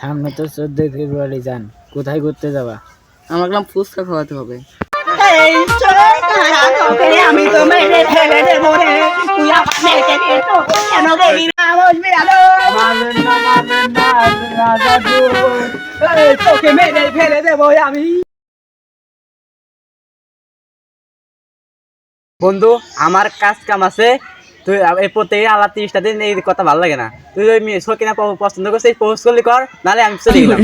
সামনে তো চোদ্দই ফেব্রুয়ারি যান কোথায় ঘুরতে যাবা? আমার গেলাম ফুচকা খাওয়াতে হবে। এই ছোকরা তোকে আমি তো মেরে ফেলে দেবো রে। তুই আমার মেয়েকে নিয়ে তো কেন গেলি না? বসবি আলো। তোকে মেরে ফেলে দেবো আমি। বন্ধু আমার কাজ কাম আছে। তুই এই প্রত্যেকে আল্লাহ তিরিশটা দিন এই কথা ভালো লাগে না। তুই ওই সকিনা পছন্দ করছিস করলি কর নাহলে আমি চলে গেলাম।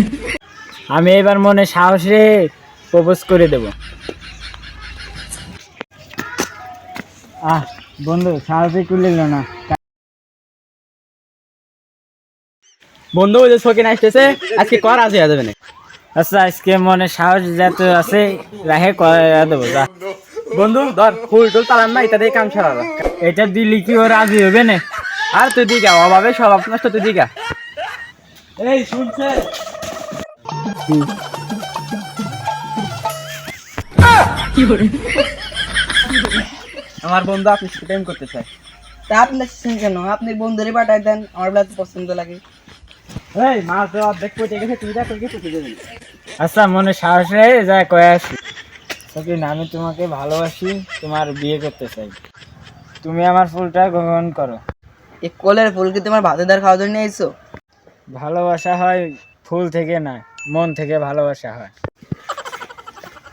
আমি এবার মনে সাহসে প্রপোজ করে দেব। আহ বন্ধু সাহসে কুলিল না। বন্ধু ওই যে সকিনা আসতেছে আজকে কর আছে যাবে না আচ্ছা আজকে মনে সাহস যত আছে রাহে করে দেবো যা। বন্ধু ধর ফুল টুল তালান না এটা দিয়ে কাম সারালো এটা দিলি কি ও রাজি হবে না? আর তুই দিঘা অভাবে সব আপনার তুই দিঘা এই শুনছে? আমার বন্ধু আপনি প্রেম করতে চায়। তা আপনি কেন? আপনি বন্ধুরে পাঠাই দেন আমার বেলা পছন্দ লাগে। এই মাছ দেওয়া অর্ধেক পচে গেছে তুই দেখো দেবি আচ্ছা মনে সাহস রে যা কয়ে আসি। সকিন আমি তোমাকে ভালোবাসি তোমার বিয়ে করতে চাই। তুমি আমার ফুলটা গ্রহণ করো। এই কলের ফুল কি তোমার ভাতে দার খাওয়ার জন্য এসো? ভালোবাসা হয় ফুল থেকে না মন থেকে ভালোবাসা হয়।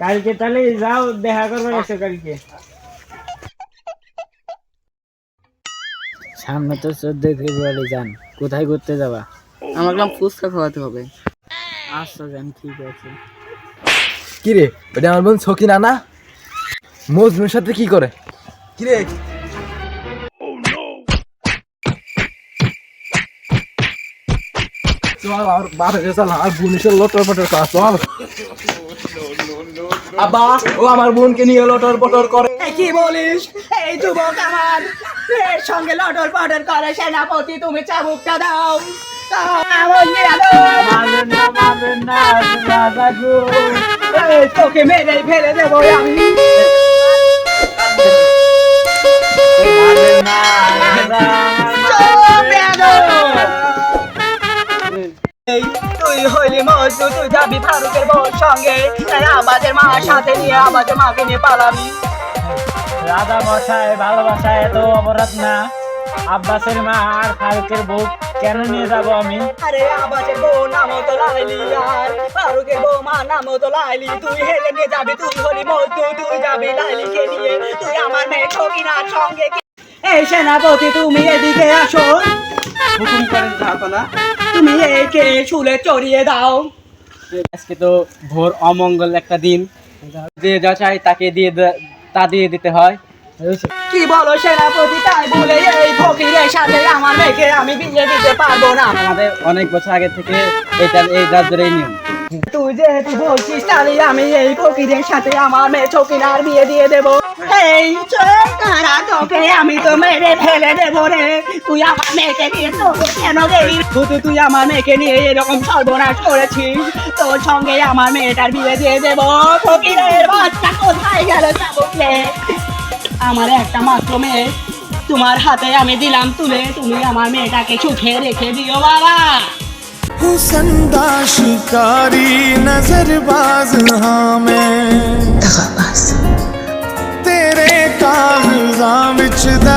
কালকে তাহলে যাও দেখা করবে এসো কালকে। সামনে তো চোদ্দ ফেব্রুয়ারি যান কোথায় ঘুরতে যাবা? আমার গেলাম ফুচকা খাওয়াতে হবে। আচ্ছা যান ঠিক আছে। কি রে ওটা আমার বোন সকিনা না না মজনুর সাথে কি করে কি রে চল আর বাপে চল আর বোনের লটর পটর কর চল আব্বা ও আমার বোনকে নিয়ে লটর পটর করে কি বলিস এই যুবক আমার এর সঙ্গে লটর পটর করে সেনাপতি তুমি চাবুকটা দাও। না না এই তোকে মেরে ফেলে দেবো আমি। তুই হইলি মজনু আমাদের মার সাথে আমাদের মাকে পালাবি। রাধা মশাই ভালোবাসা এত অপরাধ না। আব্বাসের মা আর ফারুকের বউ কেন নিয়ে যাব আমি? আরে আবাসের বউ নামও তো লাইলি আর ফারুকের বউ মা নামও তো লাইলি। তুই হেলে নিয়ে যাবি তুই হলি তুই যাবি লাইলিকে নিয়ে। তুই আমার মেয়ে ছবিনার সঙ্গে এই সেনাপতি তুমি এদিকে আসো। হুকুম করেন তুমি একে শুলে চড়িয়ে দাও। আজকে তো ভোর অমঙ্গল একটা দিন। যে যা চাই তাকে দিয়ে তা দিয়ে দিতে হয়। কি বলো সেনাপতি, তাই বলে এই ফকিরের সাথে আমার মেয়েকে আমি বিয়ে দিতে পারব না। আমাদের অনেক বছর আগে থেকে এটা এই রাজ্যের এই নিয়ম। তুই যেহেতু বলছিস, তাহলে আমি এই ফকিরের সাথে আমার মেয়ে ছকিনার বিয়ে দিয়ে দেব। এই কারা তোকে আমি তো মেরে ফেলে দেবো রে। তুই আমার মেয়েকে নিয়ে তো কেন গেলি? শুধু তুই আমার মেয়েকে নিয়ে এরকম সর্বনাশ করেছিস। তোর সঙ্গে আমার মেয়েটার বিয়ে দিয়ে দেব। ফকিরের বাচ্চা কোথায় গেল চাবুকলে আমার একটা মাত্র মেয়ে তোমার হাতে আমি দিলাম তুলে তুমি আমার মেয়েটাকে সুখে রেখে দিও বাবা हुसंदा शिकारी नजरबाज हाँ मैं तेरे कागजां विच दगाबाज हाँ मैं